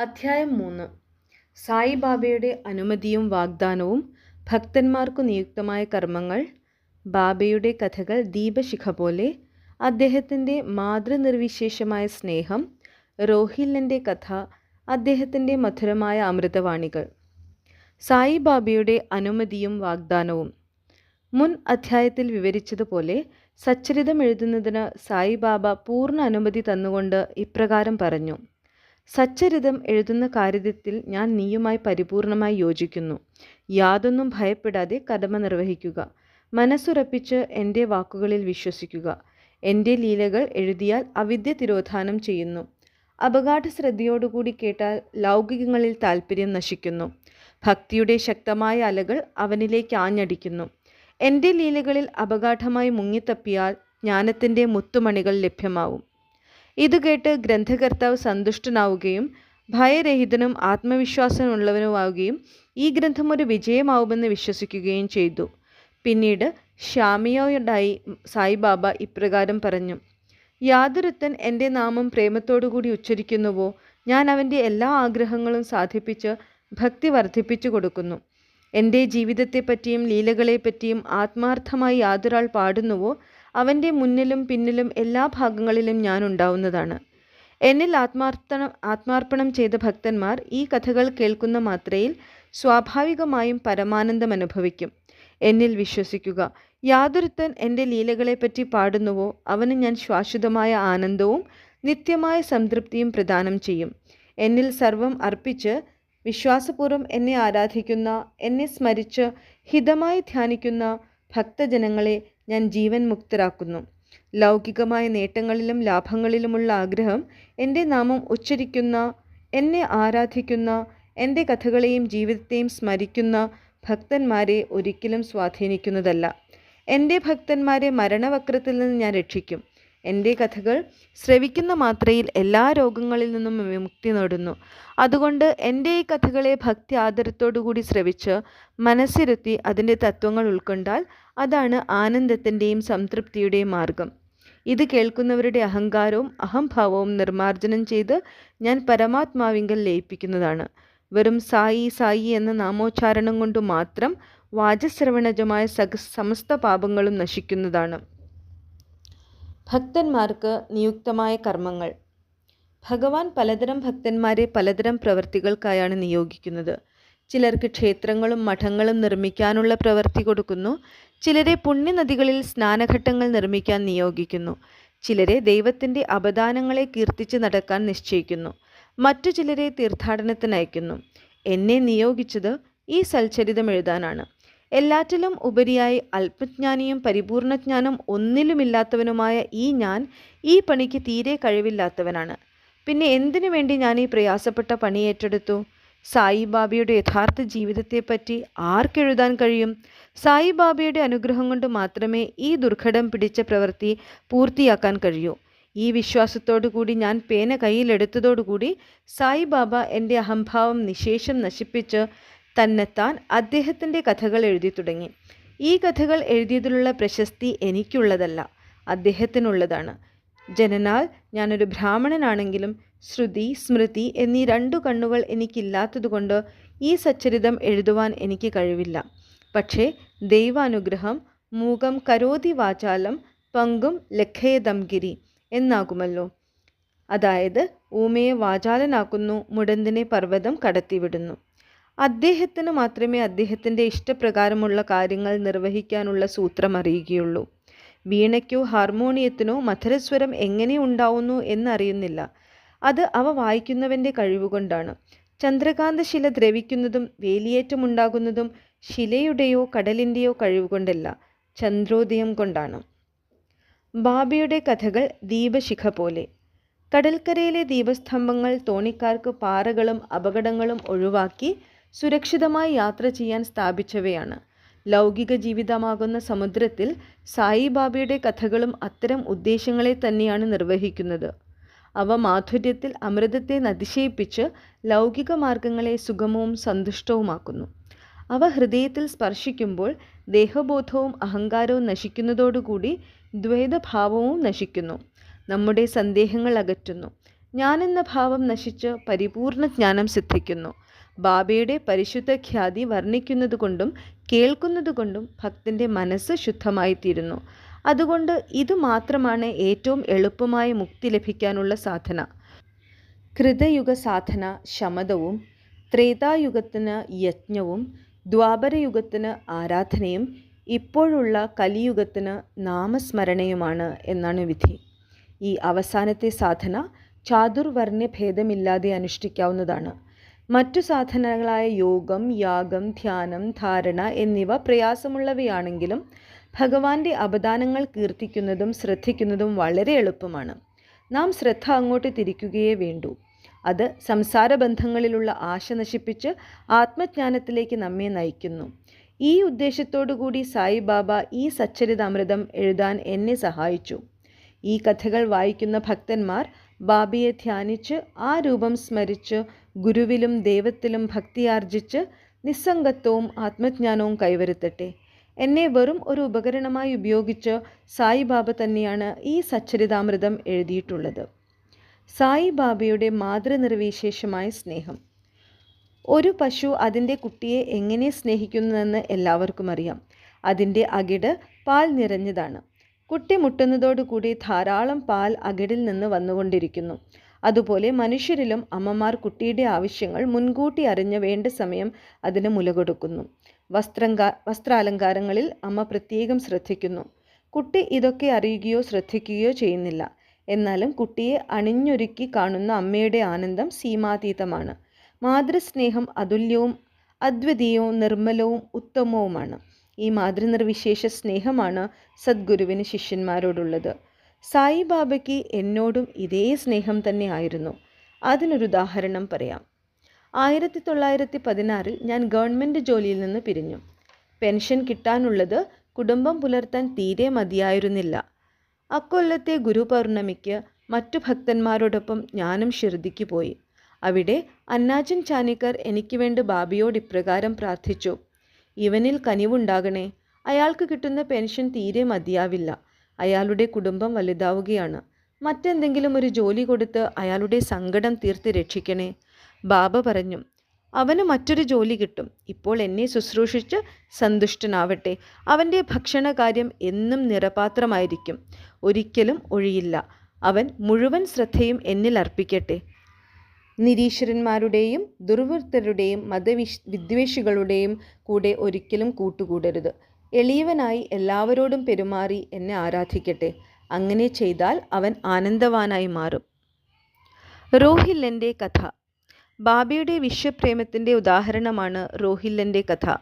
അധ്യായം മൂന്ന്. സായിബാബയുടെ അനുമതിയും വാഗ്ദാനവും ഭക്തന്മാർക്കു നിയുക്തമായ കർമ്മങ്ങൾ ബാബയുടെ കഥകൾ ദീപശിഖ പോലെ അദ്ദേഹത്തിന്റെ മാതൃനിർവിശേഷമായ സ്നേഹം റോഹില്ലന്റെ കഥ അദ്ദേഹത്തിന്റെ മധുരമായ അമൃതവാണികൾ. സായിബാബയുടെ അനുമതിയും വാഗ്ദാനവും. മുൻ അധ്യായത്തിൽ വിവരിച്ചതുപോലെ സച്ചരിതം എഴുതുന്നതിന് സായിബാബ പൂർണ അനുമതി തന്നുകൊണ്ട് ഇപ്രകാരം പറഞ്ഞു. സച്ചരിതം എഴുതുന്ന കാര്യത്തിൽ ഞാൻ നീയുമായി പരിപൂർണമായി യോജിക്കുന്നു. യാതൊന്നും ഭയപ്പെടാതെ കടമ നിർവഹിക്കുക. മനസ്സുറപ്പിച്ച് എന്റെ വാക്കുകളിൽ വിശ്വസിക്കുക. എന്റെ ലീലകൾ എഴുതിയാൽ അവിദ്യ തിരോധാനം ചെയ്യുന്നു. അപകാഠ ശ്രദ്ധയോടുകൂടി കേട്ടാൽ ലൗകികങ്ങളിൽ താല്പര്യം നശിക്കുന്നു. ഭക്തിയുടെ ശക്തമായ അലകൾ അവനിലേക്ക് ആഞ്ഞടിക്കുന്നു. എന്റെ ലീലകളിൽ അപകാഠമായി മുങ്ങിത്തപ്പിയാൽ ജ്ഞാനത്തിന്റെ മുത്തുമണികൾ ലഭ്യമാവും. ഇത് കേട്ട് ഗ്രന്ഥകർത്താവ് സന്തുഷ്ടനാവുകയും ഭയരഹിതനും ആത്മവിശ്വാസമുള്ളവനുമാവുകയും ഈ ഗ്രന്ഥം ഒരു വിജയമാവുമെന്ന് വിശ്വസിക്കുകയും ചെയ്തു. പിന്നീട് ഷ്യാമിയോടായി സായിബാബ ഇപ്രകാരം പറഞ്ഞു യാതൊരുത്തൻ എന്റെ നാമം പ്രേമത്തോടുകൂടി ഉച്ചരിക്കുന്നുവോ? ഞാൻ അവന്റെ എല്ലാ ആഗ്രഹങ്ങളും സാധിപ്പിച്ച് ഭക്തി വർദ്ധിപ്പിച്ചു കൊടുക്കുന്നു. എന്റെ ജീവിതത്തെപ്പറ്റിയും ലീലകളെപ്പറ്റിയും ആത്മാർത്ഥമായി യാതൊരാൾ പാടുന്നുവോ? അവന്റെ മുന്നിലും പിന്നിലും എല്ലാ ഭാഗങ്ങളിലും ഞാൻ ഉണ്ടാവുന്നതാണ്. എന്നിൽ ആത്മാർത്ഥ ആത്മാർപ്പണം ചെയ്ത ഭക്തന്മാർ ഈ കഥകൾ കേൾക്കുന്ന മാത്രയിൽ സ്വാഭാവികമായും പരമാനന്ദം അനുഭവിക്കും. എന്നിൽ വിശ്വസിക്കുക യാതൊരുത്തൻ എന്റെ ലീലകളെപ്പറ്റി പാടുന്നുവോ അവന് ഞാൻ ശാശ്വതമായ ആനന്ദവും നിത്യമായ സംതൃപ്തിയും പ്രദാനം ചെയ്യും. എന്നിൽ സർവം അർപ്പിച്ച് വിശ്വാസപൂർവം എന്നെ ആരാധിക്കുന്ന എന്നെ സ്മരിച്ച് ഹിതമായി ധ്യാനിക്കുന്ന ഭക്തജനങ്ങളെ ഞാൻ ജീവൻ മുക്തരാക്കുന്നു. ലൗകികമായ നേട്ടങ്ങളിലും ലാഭങ്ങളിലുമുള്ള ആഗ്രഹം എന്റെ നാമം ഉച്ചരിക്കുന്ന എന്നെ ആരാധിക്കുന്ന എന്റെ കഥകളെയും ജീവിതത്തെയും സ്മരിക്കുന്ന ഭക്തന്മാരെ ഒരിക്കലും സ്വാധീനിക്കുന്നതല്ല. എന്റെ ഭക്തന്മാരെ മരണവക്രത്തിൽ നിന്ന് ഞാൻ രക്ഷിക്കും. എന്റെ കഥകൾ ശ്രവിക്കുന്ന മാത്രയിൽ എല്ലാ രോഗങ്ങളിൽ നിന്നും വിമുക്തി നേടുന്നു. അതുകൊണ്ട് എന്റെ ഈ കഥകളെ ഭക്തി ആദരത്തോടുകൂടി ശ്രവിച്ച് മനസ്സിരുത്തി അതിന്റെ തത്വങ്ങൾ ഉൾക്കൊണ്ടാൽ അതാണ് ആനന്ദത്തിന്റെയും സംതൃപ്തിയുടെയും മാർഗം. ഇത് കേൾക്കുന്നവരുടെ അഹങ്കാരവും അഹംഭാവവും നിർമാർജനം ചെയ്ത് ഞാൻ പരമാത്മാവിങ്കൽ ലയിപ്പിക്കുന്നതാണ്. വെറും സായി സായി എന്ന നാമോച്ചാരണം കൊണ്ട് മാത്രം വാചശ്രവണജമായ സക സമസ്ത പാപങ്ങളും നശിക്കുന്നതാണ്. ഭക്തന്മാർക്ക് നിയുക്തമായ കർമ്മങ്ങൾ. ഭഗവാൻ പലതരം ഭക്തന്മാരെ പലതരം പ്രവൃത്തികൾക്കായാണ് നിയോഗിക്കുന്നത്. ചിലർക്ക് ക്ഷേത്രങ്ങളും മഠങ്ങളും നിർമ്മിക്കാനുള്ള പ്രവൃത്തി കൊടുക്കുന്നു. ചിലരെ പുണ്യനദികളിൽ സ്നാനഘട്ടങ്ങൾ നിർമ്മിക്കാൻ നിയോഗിക്കുന്നു. ചിലരെ ദൈവത്തിന്റെ അപദാനങ്ങളെ കീർത്തിച്ച് നടക്കാൻ നിശ്ചയിക്കുന്നു. മറ്റു ചിലരെ തീർത്ഥാടനത്തിനയക്കുന്നു എന്നെ നിയോഗിച്ചത് ഈ സൽചരിതം എഴുതാനാണ്. എല്ലാറ്റിലും ഉപരിയായി അല്പജ്ഞാനിയും പരിപൂർണജ്ഞാനം ഒന്നിലുമില്ലാത്തവനുമായ ഈ ഞാൻ ഈ പണിക്ക് തീരെ കഴിവില്ലാത്തവനാണ്. പിന്നെ എന്തിനു വേണ്ടി ഞാൻ ഈ പ്രയാസപ്പെട്ട പണി ഏറ്റെടുത്തു? സായിബാബയുടെ യഥാർത്ഥ ജീവിതത്തെപ്പറ്റി ആർക്കെഴുതാൻ കഴിയും? സായിബാബയുടെ അനുഗ്രഹം കൊണ്ട് മാത്രമേ ഈ ദുർഘടം പിടിച്ച പ്രവൃത്തി പൂർത്തിയാക്കാൻ കഴിയൂ. ഈ കൂടി ഞാൻ പേന കയ്യിലെടുത്തതോടുകൂടി സായിബാബ എന്റെ അഹംഭാവം നിശേഷം നശിപ്പിച്ച് തന്നെത്താൻ അദ്ദേഹത്തിന്റെ കഥകൾ എഴുതി തുടങ്ങി. ഈ കഥകൾ എഴുതിയതിലുള്ള പ്രശസ്തി എനിക്കുള്ളതല്ല അദ്ദേഹത്തിനുള്ളതാണ്. ജനനാൽ ഞാനൊരു ബ്രാഹ്മണനാണെങ്കിലും ശ്രുതി സ്മൃതി എന്നീ രണ്ടു കണ്ണുകൾ എനിക്കില്ലാത്തതുകൊണ്ട് ഈ സച്ചരിതം എഴുതുവാൻ എനിക്ക് കഴിവില്ല. പക്ഷേ ദൈവാനുഗ്രഹം മൂകം കരോതി വാചാലം പങ്കും ലഖയദംഗിരി എന്നാകുമല്ലോ. അതായത് ഊമയെ വാചാലനാക്കുന്നു മുടന്തിനെ പർവതം കടത്തിവിടുന്നു. അദ്ദേഹത്തിന് മാത്രമേ അദ്ദേഹത്തിന്റെ ഇഷ്ടപ്രകാരമുള്ള കാര്യങ്ങൾ നിർവഹിക്കാനുള്ള സൂത്രം അറിയുകയുള്ളൂ. വീണയ്ക്കോ ഹാർമോണിയത്തിനോ മധുരസ്വരം എങ്ങനെ ഉണ്ടാവുന്നു എന്നറിയുന്നില്ല. അത് അവ വായിക്കുന്നവന്റെ കഴിവുകൊണ്ടാണ്. ചന്ദ്രകാന്ത ശില ദ്രവിക്കുന്നതും വേലിയേറ്റമുണ്ടാകുന്നതും ശിലയുടെയോ കടലിന്റെയോ കഴിവുകൊണ്ടല്ല ചന്ദ്രോദയം കൊണ്ടാണ്. ബാബയുടെ കഥകൾ ദീപശിഖ പോലെ. കടൽക്കരയിലെ ദീപസ്തംഭങ്ങൾ തോണിക്കാർക്ക് പാറകളും അപകടങ്ങളും ഒഴിവാക്കി സുരക്ഷിതമായി യാത്ര ചെയ്യാൻ സ്ഥാപിച്ചവയാണ്. ലൗകിക ജീവിതമാകുന്ന സമുദ്രത്തിൽ സായിബാബയുടെ കഥകളും അത്തരം ഉദ്ദേശങ്ങളെ തന്നെയാണ് നിർവഹിക്കുന്നത്. അവ മാധുര്യത്തിൽ അമൃതത്തെ നതിശയിപ്പിച്ച് ലൗകിക മാർഗങ്ങളെ സുഗമവും സന്തുഷ്ടവുമാക്കുന്നു. അവ ഹൃദയത്തിൽ സ്പർശിക്കുമ്പോൾ ദേഹബോധവും അഹങ്കാരവും നശിക്കുന്നതോടുകൂടി ദ്വൈതഭാവവും നശിക്കുന്നു. നമ്മുടെ സന്ദേഹങ്ങൾ അകറ്റുന്നു. ഞാനെന്ന ഭാവം നശിച്ച് പരിപൂർണ ജ്ഞാനം സിദ്ധിക്കുന്നു. ബാബയുടെ പരിശുദ്ധ ഖ്യാതി വർണിക്കുന്നതുകൊണ്ടും കേൾക്കുന്നതുകൊണ്ടും ഭക്തന്റെ മനസ്സ് ശുദ്ധമായിത്തീരുന്നു. അതുകൊണ്ട് ഇത് മാത്രമാണ് ഏറ്റവും എളുപ്പമായ മുക്തി ലഭിക്കാനുള്ള സാധന. കൃതയുഗ സാധന ശമതവും ത്രേതായുഗത്തിന് യജ്ഞവും ദ്വാപരയുഗത്തിന് ആരാധനയും ഇപ്പോഴുള്ള കലിയുഗത്തിന് നാമസ്മരണയുമാണ് എന്നാണ് വിധി. ഈ അവസാനത്തെ സാധന ചാതുർവർണ ഭേദമില്ലാതെ അനുഷ്ഠിക്കാവുന്നതാണ്. മറ്റു സാധനങ്ങളായ യോഗം യാഗം ധ്യാനം ധാരണ എന്നിവ പ്രയാസമുള്ളവയാണെങ്കിലും ഭഗവാന്റെ അപദാനങ്ങൾ കീർത്തിക്കുന്നതും ശ്രദ്ധിക്കുന്നതും വളരെ എളുപ്പമാണ്. നാം ശ്രദ്ധ അങ്ങോട്ട് തിരിക്കുകയേ വേണ്ടൂ. അത് സംസാര ബന്ധങ്ങളിലുള്ള ആശ നശിപ്പിച്ച് ആത്മജ്ഞാനത്തിലേക്ക് നമ്മെ നയിക്കുന്നു. ഈ ഉദ്ദേശത്തോടുകൂടി സായിബാബ ഈ സച്ചരിതാമൃതം എഴുതാൻ എന്നെ സഹായിച്ചു. ഈ കഥകൾ വായിക്കുന്ന ഭക്തന്മാർ ബാബയെ ധ്യാനിച്ച് ആ രൂപം സ്മരിച്ച് ഗുരുവിലും ദൈവത്തിലും ഭക്തിയാർജിച്ച് നിസ്സംഗത്വവും ആത്മജ്ഞാനവും കൈവരുത്തട്ടെ. എന്നെ വെറും ഒരു ഉപകരണമായി ഉപയോഗിച്ച് സായിബാബ തന്നെയാണ് ഈ സച്ചരിതാമൃതം എഴുതിയിട്ടുള്ളത്. സായിബാബയുടെ മാതൃനിർവിശേഷമായ സ്നേഹം. ഒരു പശു അതിന്റെ കുട്ടിയെ എങ്ങനെ സ്നേഹിക്കുന്നതെന്ന് എല്ലാവർക്കും അറിയാം. അതിന്റെ അകിട് പാൽ നിറഞ്ഞതാണ്. കുട്ടി മുട്ടുന്നതോടുകൂടി ധാരാളം പാൽ അകിടിൽ നിന്ന് വന്നുകൊണ്ടിരിക്കുന്നു. അതുപോലെ മനുഷ്യരിലും അമ്മമാർ കുട്ടിയുടെ ആവശ്യങ്ങൾ മുൻകൂട്ടി അറിഞ്ഞ് വേണ്ട സമയം അതിന് മുല കൊടുക്കുന്നു വസ്ത്രങ്കാ വസ്ത്രാലങ്കാരങ്ങളിൽ അമ്മ പ്രത്യേകം ശ്രദ്ധിക്കുന്നു. കുട്ടി ഇതൊക്കെ അറിയുകയോ ശ്രദ്ധിക്കുകയോ ചെയ്യുന്നില്ല. എന്നാലും കുട്ടിയെ അണിഞ്ഞൊരുക്കി കാണുന്ന അമ്മയുടെ ആനന്ദം സീമാതീതമാണ്. മാതൃസ്നേഹം അതുല്യവും അദ്വിതീയവും നിർമ്മലവും ഉത്തമവുമാണ്. ഈ മാതൃനിർവിശേഷ സ്നേഹമാണ് സദ്ഗുരുവിന് ശിഷ്യന്മാരോടുള്ളത്. സായിബാബയ്ക്ക് എന്നോടും ഇതേ സ്നേഹം തന്നെ ആയിരുന്നു. അതിനൊരു ഉദാഹരണം പറയാം. ആയിരത്തി തൊള്ളായിരത്തി പതിനാറിൽ ഞാൻ ഗവൺമെന്റ് ജോലിയിൽ നിന്ന് പിരിഞ്ഞു. പെൻഷൻ കിട്ടാനുള്ളത് കുടുംബം പുലർത്താൻ തീരെ മതിയായിരുന്നില്ല. അക്കൊല്ലത്തെ ഗുരുപൗർണമിക്ക് മറ്റു ഭക്തന്മാരോടൊപ്പം ഞാനും ഷിർദിക്ക് പോയി. അവിടെ അന്നാജൻ ചാനിക്കർ എനിക്ക് വേണ്ടി ബാബിയോട് ഇപ്രകാരം പ്രാർത്ഥിച്ചു. ഇവനിൽ കനിവുണ്ടാകണേ. അയാൾക്ക് കിട്ടുന്ന പെൻഷൻ തീരെ മതിയാവില്ല. അയാളുടെ കുടുംബം വലുതാവുകയാണ്. മറ്റെന്തെങ്കിലും ഒരു ജോലി കൊടുത്ത് അയാളുടെ സങ്കടം തീർത്ത് രക്ഷിക്കണേ. ബാബ പറഞ്ഞു അവന് മറ്റൊരു ജോലി കിട്ടും. ഇപ്പോൾ എന്നെ ശുശ്രൂഷിച്ച് സന്തുഷ്ടനാവട്ടെ. അവന്റെ ഭക്ഷണകാര്യം എന്നും നിറപാത്രമായിരിക്കും. ഒരിക്കലും ഒഴിയില്ല. അവൻ മുഴുവൻ ശ്രദ്ധയും എന്നിൽ അർപ്പിക്കട്ടെ. നിരീശ്വരന്മാരുടെയും ദുർവൃത്തരുടെയും മതവിശ് വിദ്വേഷികളുടെയും കൂടെ ഒരിക്കലും കൂട്ടുകൂടരുത്. എളിയവനായി എല്ലാവരോടും പെരുമാറി എന്നെ ആരാധിക്കട്ടെ. അങ്ങനെ ചെയ്താൽ അവൻ ആനന്ദവാനായി മാറും. റോഹില്ലന്റെ കഥ. ബാബയുടെ വിശ്വപ്രേമത്തിന്റെ ഉദാഹരണമാണ് റോഹില്ലന്റെ കഥ.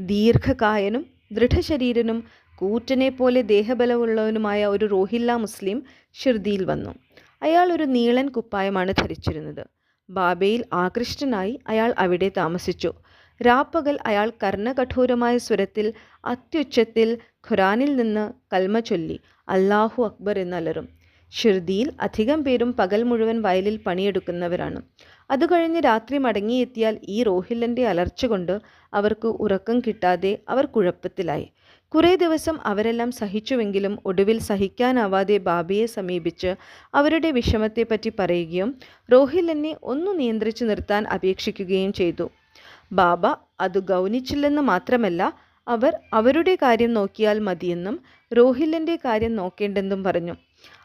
ദീർഘകായനും ദൃഢശരീരനും കൂറ്റനെ പോലെ ദേഹബലമുള്ളവനുമായ ഒരു റോഹില്ല മുസ്ലിം ഷിർദിയിൽ വന്നു. അയാൾ ഒരു നീളൻ കുപ്പായമാണ് ധരിച്ചിരുന്നത്. ബാബയിൽ ആകൃഷ്ടനായി അയാൾ അവിടെ താമസിച്ചു. രാപ്പകൽ അയാൾ കർണകഠോരമായ സ്വരത്തിൽ അത്യുച്ചത്തിൽ ഖുറാനിൽ നിന്ന് കൽമ ചൊല്ലി അല്ലാഹു അക്ബർ എന്നലറും ഷിർദിയിൽ അധികം പേരും പകൽ മുഴുവൻ വയലിൽ പണിയെടുക്കുന്നവരാണ്. അത് കഴിഞ്ഞ് രാത്രി മടങ്ങിയെത്തിയാൽ ഈ റോഹില്ലന്റെ അലർച്ച കൊണ്ട് അവർക്ക് ഉറക്കം കിട്ടാതെ അവർ കുഴപ്പത്തിലായി. കുറേ ദിവസം അവരെല്ലാം സഹിച്ചുവെങ്കിലും ഒടുവിൽ സഹിക്കാനാവാതെ ബാബിയെ സമീപിച്ച് അവരുടെ വിഷമത്തെപ്പറ്റി പറയുകയും റോഹില്ലനെ ഒന്നു നിയന്ത്രിച്ചു നിർത്താൻ അപേക്ഷിക്കുകയും ചെയ്തു. ബാബ അത് ഗൗനിച്ചില്ലെന്ന് മാത്രമല്ല അവർ അവരുടെ കാര്യം നോക്കിയാൽ മതിയെന്നും റോഹില്ലന്റെ കാര്യം നോക്കേണ്ടെന്നും പറഞ്ഞു.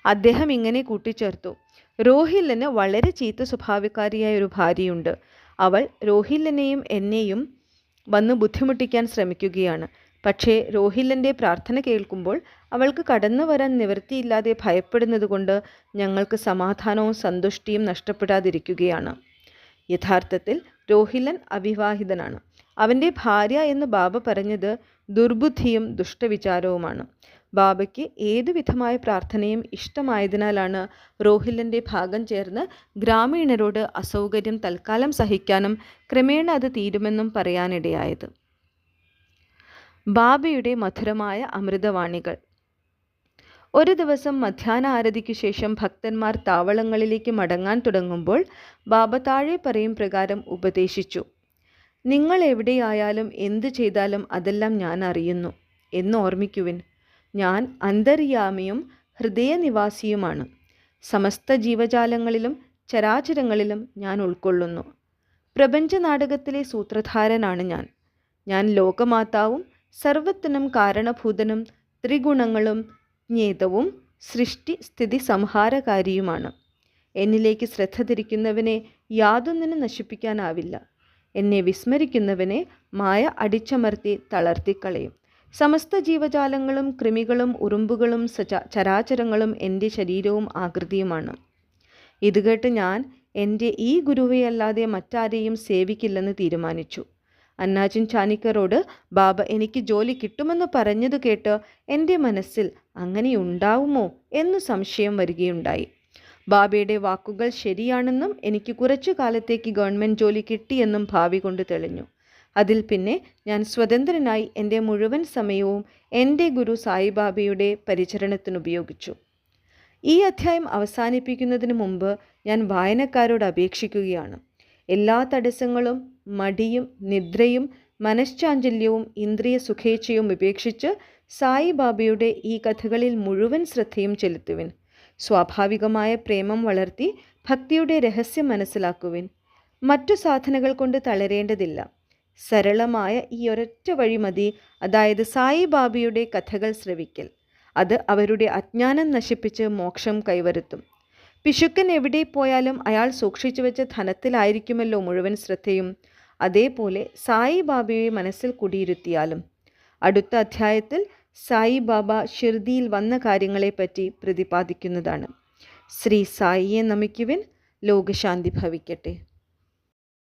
അദ്ദേഹം ഇങ്ങനെ കൂട്ടിച്ചേർത്തു. രോഹിലിന് വളരെ ചീത്ത സ്വഭാവക്കാരിയായ ഒരു ഭാര്യയുണ്ട്. അവൾ രോഹിലിനെയും എന്നെയും വന്ന് ബുദ്ധിമുട്ടിക്കാൻ ശ്രമിക്കുകയാണ്. പക്ഷേ റോഹില്ലന്റെ പ്രാർത്ഥന കേൾക്കുമ്പോൾ അവൾക്ക് കടന്നു വരാൻ നിവൃത്തിയില്ലാതെ ഭയപ്പെടുന്നതുകൊണ്ട് ഞങ്ങൾക്ക് സമാധാനവും സന്തുഷ്ടിയും നഷ്ടപ്പെടാതിരിക്കുകയാണ്. യഥാർത്ഥത്തിൽ രോഹിലൻ അവിവാഹിതനാണ്. അവന്റെ ഭാര്യ എന്ന് ബാബ പറഞ്ഞത് ദുർബുദ്ധിയും ദുഷ്ടവിചാരവുമാണ്. ബാബയ്ക്ക് ഏതുവിധമായ പ്രാർത്ഥനയും ഇഷ്ടമായതിനാലാണ് റോഹിലന്റെ ഭാഗം ചേർന്ന് ഗ്രാമീണരോട് അസൗകര്യം തൽക്കാലം സഹിക്കാനും ക്രമേണ അത് തീരുമെന്നും പറയാനിടയായത്. ബാബയുടെ മധുരമായ അമൃതവാണികൾ. ഒരു ദിവസം മധ്യാഹ്ന ആരതിക്കു ശേഷം ഭക്തന്മാർ താവളങ്ങളിലേക്ക് മടങ്ങാൻ തുടങ്ങുമ്പോൾ ബാബ താഴെ പറയും പ്രകാരം ഉപദേശിച്ചു നിങ്ങൾ എവിടെയായാലും എന്ത് ചെയ്താലും അതെല്ലാം ഞാൻ അറിയുന്നു. എന്ന് ഓർമ്മിക്കുവിൻ. ഞാൻ അന്തര്യാമിയും ഹൃദയനിവാസിയുമാണ്. സമസ്ത ജീവജാലങ്ങളിലും ചരാചരങ്ങളിലും ഞാൻ ഉൾക്കൊള്ളുന്നു. പ്രപഞ്ച നാടകത്തിലെ സൂത്രധാരനാണ് ഞാൻ. ഞാൻ ലോകമാതാവും സർവത്തിനും കാരണഭൂതനും ത്രിഗുണങ്ങളും ജ്ഞേതവും സൃഷ്ടി സ്ഥിതി സംഹാരകാരിയുമാണ്. എന്നിലേക്ക് ശ്രദ്ധ തിരിക്കുന്നവനെ യാതൊന്നിനും നശിപ്പിക്കാനാവില്ല. എന്നെ വിസ്മരിക്കുന്നവനെ മായ അടിച്ചമർത്തി തളർത്തിക്കളയും. സമസ്ത ജീവജാലങ്ങളും കൃമികളും ഉറുമ്പുകളും സച ചരാചരങ്ങളും എന്റെ ശരീരവും ആകൃതിയുമാണ്. ഇത് കേട്ട് ഞാൻ എന്റെ ഈ ഗുരുവെയല്ലാതെ മറ്റാരെയും സേവിക്കില്ലെന്ന് തീരുമാനിച്ചു. അന്നാജിൻ ചാനിക്കറോട് ബാബ എനിക്ക് ജോലി കിട്ടുമെന്ന് പറഞ്ഞത് കേട്ട് എന്റെ മനസ്സിൽ അങ്ങനെയുണ്ടാവുമോ? എന്ന് സംശയം വരികയുണ്ടായി. ബാബയുടെ വാക്കുകൾ ശരിയാണെന്നും എനിക്ക് കുറച്ചു കാലത്തേക്ക് ഗവൺമെന്റ് ജോലി കിട്ടിയെന്നും ഭാവി കൊണ്ട് തെളിഞ്ഞു. അതിൽ പിന്നെ ഞാൻ സ്വതന്ത്രനായി എന്റെ മുഴുവൻ സമയവും എന്റെ ഗുരു സായിബാബയുടെ പരിചരണത്തിന് ഉപയോഗിച്ചു ഈ അധ്യായം അവസാനിപ്പിക്കുന്നതിന് മുമ്പ് ഞാൻ വായനക്കാരോട് അപേക്ഷിക്കുകയാണ്. എല്ലാ തടസ്സങ്ങളും മടിയും നിദ്രയും മനശ്ചാഞ്ചല്യവും ഇന്ദ്രിയ സുഖേച്ഛയും ഉപേക്ഷിച്ച് സായിബാബയുടെ ഈ കഥകളിൽ മുഴുവൻ ശ്രദ്ധയും ചെലുത്തുവിൻ. സ്വാഭാവികമായ പ്രേമം വളർത്തി ഭക്തിയുടെ രഹസ്യം മനസ്സിലാക്കുവിൻ. മറ്റു സാധനകൾ കൊണ്ട് തളരേണ്ടതില്ല. സരളമായ ഈ ഒരൊറ്റ വഴി മതി. അതായത് സായിബാബയുടെ കഥകൾ ശ്രവിക്കൽ. അത് അവരുടെ അജ്ഞാനം നശിപ്പിച്ച് മോക്ഷം കൈവരുത്തും. പിശുക്കൻ എവിടെ പോയാലും അയാൾ സൂക്ഷിച്ചു വെച്ച ധനത്തിലായിരിക്കുമല്ലോ മുഴുവൻ ശ്രദ്ധയും. അതേപോലെ സായി സായിബാബയെ മനസ്സിൽ കുടിയിരുത്തിയാലും. അടുത്ത അധ്യായത്തിൽ സായി ബാബ ഷിർദിയിൽ വന്ന കാര്യങ്ങളെപ്പറ്റി പ്രതിപാദിക്കുന്നതാണ്. ശ്രീ സായിയെ നമിക്കുവിൻ ലോകശാന്തി ഭവിക്കട്ടെ.